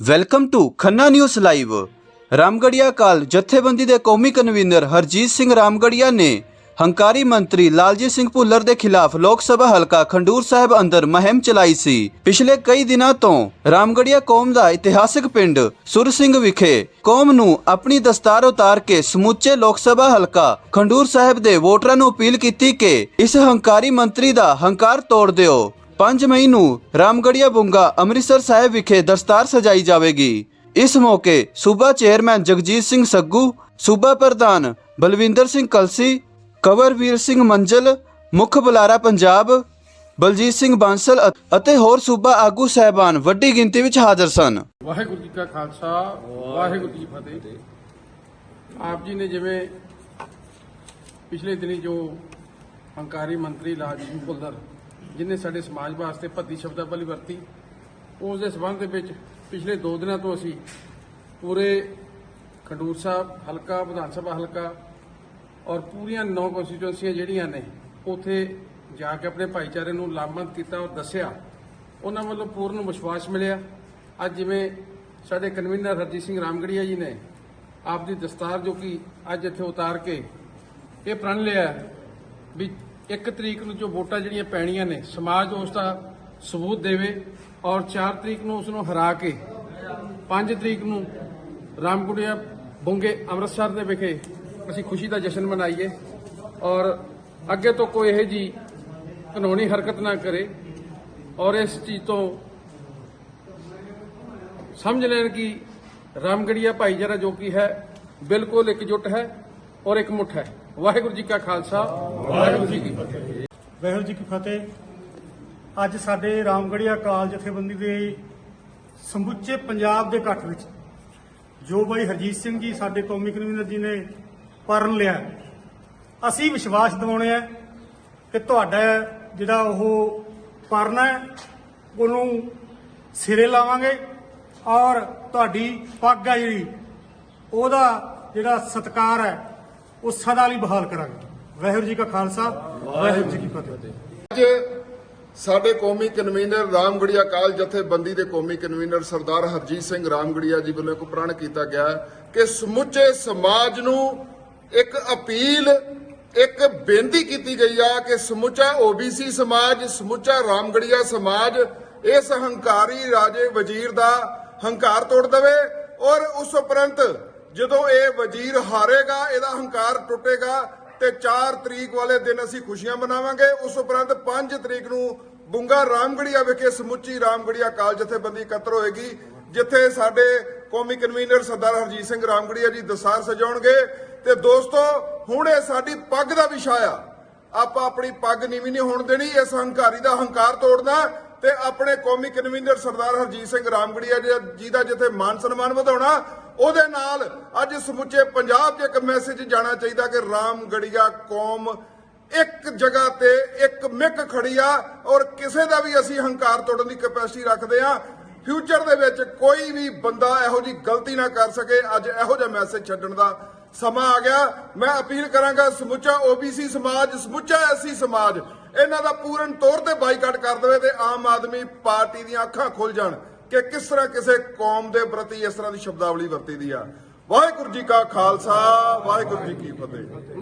Welcome to Khanna news live Ramgarhia ਕਾਲ ਜਥੇਬੰਦੀ ਦੇ ਕੌਮੀ ਕਨਵੀਨਰ ਹਰਜੀਤ ਸਿੰਘ ਰਾਮਗੜੀਆ ਨੇ ਹੰਕਾਰੀ ਮੰਤਰੀ ਲਾਲਜੀਤ ਸਿੰਘ ਭੁੱਲਰ ਦੇ ਖਿਲਾਫ ਲੋਕ ਸਭਾ ਹਲਕਾ ਖੰਡੂਰ ਸਾਹਿਬ ਅੰਦਰ ਮਹਿੰਮ ਚਲਾਈ ਸੀ ਪਿਛਲੇ ਕਈ ਦਿਨਾਂ ਤੋਂ ਰਾਮਗੜੀਆ ਕੌਮ ਦਾ ਇਤਿਹਾਸਕ ਪਿੰਡ ਸੁਰ ਸਿੰਘ ਵਿਖੇ ਕੌਮ ਨੂੰ ਆਪਣੀ ਦਸਤਾਰ ਉਤਾਰ ਕੇ ਸਮੁੱਚੇ ਲੋਕ ਸਭਾ ਹਲਕਾ ਖੰਡੂਰ ਸਾਹਿਬ ਦੇ ਵੋਟਰਾਂ ਨੂੰ ਅਪੀਲ ਕੀਤੀ ਕਿ ਇਸ ਹੰਕਾਰੀ ਮੰਤਰੀ ਦਾ ਹੰਕਾਰ ਤੋੜ ਦਿਓ 5 ਮਈ ਨੂੰ ਰਾਮਗੜੀਆ ਬੁੰਗਾ ਅੰਮ੍ਰਿਤਸਰ ਸਾਹਿਬ ਵਿਖੇ ਦਸਤਾਰ ਸਜਾਈ ਜਾਵੇਗੀ। ਇਸ ਮੌਕੇ ਸੂਬਾ ਚੇਅਰਮੈਨ ਜਗਜੀਤ ਸਿੰਘ ਸੱਗੂ, ਸੂਬਾ ਪ੍ਰਧਾਨ ਬਲਵਿੰਦਰ ਸਿੰਘ ਕਲਸੀ ਕਵਰਵੀਰ ਸਿੰਘ ਮੰਜਲ, ਮੁੱਖ ਬੁਲਾਰਾ ਪੰਜਾਬ, ਬਲਜੀਤ ਸਿੰਘ ਬਾਂਸਲ ਅਤੇ ਹੋਰ ਸੂਬਾ ਆਗੂ ਸਹਿਬਾਨ ਵੱਡੀ ਗਿਣਤੀ ਵਿੱਚ ਹਾਜ਼ਰ ਸਨ। ਵਾਹਿਗੁਰੂ ਜੀ ਕਾ ਖਾਲਸਾ, ਵਾਹਿਗੁਰੂ ਜੀ ਫਤਿਹ। ਆਪ ਜੀ ਨੇ ਜਿਵੇਂ ਪਿਛਲੇ ਦਿਨੀ ਜੋ ਹੰਕਾਰੀ ਮੰਤਰੀ ਲਾਲਜੀਤ ਭੁੱਲਰ ਜਿਨੇ ਸਾਡੇ ਸਮਾਜ ਵਾਸਤੇ ਭੱਦੀ ਸ਼ਬਦਾਵਲੀ ਵਰਤੀ, ਉਸ ਦੇ ਸਬੰਧ ਦੇ ਵਿੱਚ ਪਿਛਲੇ 2 ਦਿਨਾਂ ਤੋਂ ਅਸੀਂ ਪੂਰੇ ਖਡੂਰ ਸਾਹਿਬ ਹਲਕਾ, ਵਿਧਾਨ ਸਭਾ ਹਲਕਾ ਔਰ ਪੂਰੀਆਂ ਨੌ ਕਨਸਟੀਟੂਐਂਸੀਆਂ ਜਿਹੜੀਆਂ ਨੇ, ਉਥੇ ਜਾ ਕੇ ਆਪਣੇ ਭਾਈਚਾਰੇ ਨੂੰ ਲਾਮਬੰਦ ਕੀਤਾ ਔਰ ਦੱਸਿਆ। ਉਹਨਾਂ ਵੱਲੋਂ ਪੂਰਨ ਵਿਸ਼ਵਾਸ ਮਿਲਿਆ। ਅੱਜ ਜਿਵੇਂ ਸਾਡੇ ਕਨਵੀਨਰ ਹਰਜੀਤ ਸਿੰਘ ਰਾਮਗੜੀਆ ਜੀ ਨੇ ਆਪ ਦੀ ਦਸਤਾਰ ਜੋ ਕਿ ਅੱਜ ਇੱਥੇ ਉਤਾਰ ਕੇ ਇਹ ਪ੍ਰਣ ਲਿਆ ਵੀ ਇੱਕ ਤਰੀਕ ਨੂੰ ਜੋ ਵੋਟਾਂ ਜਿਹੜੀਆਂ ਪੈਣੀਆਂ ਨੇ, ਸਮਾਜ ਉਸ ਦਾ ਸਬੂਤ ਦੇਵੇ ਔਰ 4 ਤਰੀਕ ਨੂੰ ਉਸ ਨੂੰ ਹਰਾ ਕੇ 5 ਤਰੀਕ ਨੂੰ ਰਾਮਗੁੜੀਆ ਬੁੰਗੇ ਅੰਮ੍ਰਿਤਸਰ ਦੇ ਵਿਖੇ ਅਸੀਂ ਖੁਸ਼ੀ ਦਾ ਜਸ਼ਨ ਮਨਾਈਏ ਔਰ ਅੱਗੇ ਤੋਂ ਕੋਈ ਇਹੋ ਜੀ ਕਾਨੂੰਨੀ ਹਰਕਤ ਨਾ ਕਰੇ ਔਰ ਇਸ ਚੀਜ਼ ਤੋਂ ਸਮਝ ਲੈਣ ਕਿ ਰਾਮਗੜੀਆ ਭਾਈਚਾਰਾ ਜੋ ਕੀ ਹੈ ਬਿਲਕੁਲ ਇਕਜੁੱਟ ਹੈ ਔਰ ਇੱਕ ਮੁੱਠ ਹੈ। ਵਾਹਿਗੁਰੂ ਜੀ ਕਾ ਖਾਲਸਾ, ਵਾਹਿਗੁਰੂ ਜੀ ਕੀ ਫਤਿਹ। ਵਾਹਿਗੁਰੂ ਜੀ ਕੀ ਫਤਿਹ। ਅੱਜ ਸਾਡੇ ਰਾਮਗੜੀਆ ਕਾਲ ਜਥੇਬੰਦੀ ਦੇ ਸਮੁੱਚੇ ਪੰਜਾਬ ਦੇ ਇਕੱਠ ਵਿੱਚ ਜੋ ਬਾਈ ਹਰਜੀਤ ਸਿੰਘ ਜੀ ਸਾਡੇ ਕੌਮੀ ਕਨਵੀਨਰ ਜੀ ਨੇ ਪਰਨ ਲਿਆ, ਅਸੀਂ ਵਿਸ਼ਵਾਸ ਦਿਵਾਉਣੇ ਆ ਕਿ ਤੁਹਾਡਾ ਜਿਹੜਾ ਉਹ ਪਰਨ ਹੈ, ਉਹਨੂੰ ਸਿਰੇ ਲਾਵਾਂਗੇ ਔਰ ਤੁਹਾਡੀ ਪੱਗ ਆ ਜਿਹੜੀ, ਉਹਦਾ ਜਿਹੜਾ ਸਤਕਾਰ ਹੈ ਉਹ ਸਦਾ ਲਈ ਬਹਾਲ ਕਰਾਂਗੇ। ਵਾਹਿਗੁਰੂ ਜੀ ਕਾ ਖਾਲਸਾ, ਵਾਹਿਗੁਰੂ ਜੀ ਕੀ ਫਤਿਹ। ਅੱਜ ਸਾਡੇ ਕੌਮੀ ਕਨਵੀਨਰ ਰਾਮਗੜੀਆ ਕਾਲ ਜਥੇਬੰਦੀ ਦੇ ਕੌਮੀ ਕਨਵੀਨਰ ਸਰਦਾਰ ਹਰਜੀਤ ਸਿੰਘ ਰਾਮਗੜੀਆ ਜੀ ਵੱਲੋਂ ਇੱਕ ਪ੍ਰਣ ਕੀਤਾ ਗਿਆ ਕਿ ਸਮੁੱਚੇ ਸਮਾਜ ਨੂੰ ਇੱਕ ਅਪੀਲ, ਇੱਕ ਬੇਨਤੀ ਕੀਤੀ ਗਈ ਆ ਕਿ ਸਮੁੱਚਾ ਓਬੀਸੀ ਸਮਾਜ, ਸਮੁੱਚਾ ਰਾਮਗੜੀਆ ਸਮਾਜ ਇਸ ਹੰਕਾਰੀ ਰਾਜੇ ਵਜ਼ੀਰ ਦਾ ਹੰਕਾਰ ਤੋੜ ਦੇਵੇ ਔਰ ਉਸ ਉਪਰੰਤ ਜਦੋਂ ਇਹ ਵਜ਼ੀਰ ਹਾਰੇਗਾ, ਇਹਦਾ ਹੰਕਾਰ ਟੁੱਟੇਗਾ ਤੇ 4 ਤਰੀਕ ਵਾਲੇ ਦਿਨ ਅਸੀਂ ਖੁਸ਼ੀਆਂ ਮਨਾਵਾਂਗੇ। ਉਸ ਉਪਰੰਤ 5 ਤਰੀਕ ਨੂੰ ਬੁੰਗਾ ਰਾਮਗੜੀਆ ਵਿਖੇ ਸਮੁੱਚੀ ਰਾਮਗੜੀਆ ਕਾਲ ਜਥੇਬੰਦੀ ਇਕੱਤਰ ਹੋਏਗੀ, ਜਿੱਥੇ ਸਾਡੇ ਕੌਮੀ ਕਨਵੀਨਰ ਸਰਦਾਰ ਹਰਜੀਤ ਸਿੰਘ ਰਾਮਗੜੀਆ ਜੀ ਦਸਾਰ ਸਜਾਉਣਗੇ। ਤੇ ਦੋਸਤੋ, ਹੁਣ ਇਹ ਸਾਡੀ ਪੱਗ ਦਾ ਵਿਸ਼ਾ ਆ। ਆਪਾਂ ਆਪਣੀ ਪੱਗ ਨੀਵੀਂ ਨਹੀਂ ਹੋਣ ਦੇਣੀ, ਇਸ ਹੰਕਾਰੀ ਦਾ ਹੰਕਾਰ ਤੋੜਨਾ ਤੇ ਆਪਣੇ ਕੌਮੀ ਕਨਵੀਨਰ ਸਰਦਾਰ ਹਰਜੀਤ ਸਿੰਘ ਰਾਮਗੜੀਆ ਜੀ- ਜੀ ਦਾ ਜਿੱਥੇ ਮਾਨ ਸਨਮਾਨ ਵਧਾਉਣਾ ਉਹਦੇ ਨਾਲ ਅੱਜ ਸਮੁੱਚੇ ਪੰਜਾਬ 'ਚ ਇੱਕ ਮੈਸੇਜ ਜਾਣਾ ਚਾਹੀਦਾ ਕਿ ਰਾਮਗੜੀਆ ਕੌਮ ਇੱਕ ਜਗ੍ਹਾ ਤੇ ਇੱਕ ਮਿੱਕ ਖੜੀ ਆ ਔਰ ਕਿਸੇ ਦਾ ਵੀ ਅਸੀਂ ਹੰਕਾਰ ਤੋੜਨ ਦੀ ਕੈਪੈਸਿਟੀ ਰੱਖਦੇ ਆ ਫਿਊਚਰ ਦੇ ਵਿੱਚ ਕੋਈ ਵੀ ਬੰਦਾ ਇਹੋ ਜੀ ਗਲਤੀ ਨਾ ਕਰ ਸਕੇ, ਅੱਜ ਇਹੋ ਜਿਹਾ ਮੈਸੇਜ ਛੱਡਣ ਦਾ ਸਮਾਂ ਆ ਗਿਆ। ਮੈਂ ਅਪੀਲ ਕਰਾਂਗਾ ਸਮੁੱਚਾ ਓਬੀਸੀ ਸਮਾਜ, ਸਮੁੱਚਾ ਐਸੀ ਸਮਾਜ, ਇਹਨਾਂ ਦਾ ਪੂਰਨ ਤੌਰ ਤੇ ਬਾਈਕਾਟ ਕਰ ਦੇਵੇ ਤੇ ਆਮ ਆਦਮੀ ਪਾਰਟੀ ਦੀਆਂ ਅੱਖਾਂ ਖੁੱਲ ਜਾਣ। ਕਿ ਕਿਸ ਤਰ੍ਹਾਂ ਕਿਸੇ ਕੌਮ ਦੇ ਪ੍ਰਤੀ ਇਸ ਤਰ੍ਹਾਂ ਦੀ ਸ਼ਬਦਾਵਲੀ ਵਰਤੀ ਦੀ ਆ। ਵਾਹਿਗੁਰੂ ਜੀ ਕਾ ਖਾਲਸਾ, ਵਾਹਿਗੁਰੂ ਜੀ ਕੀ ਫਤਿਹ।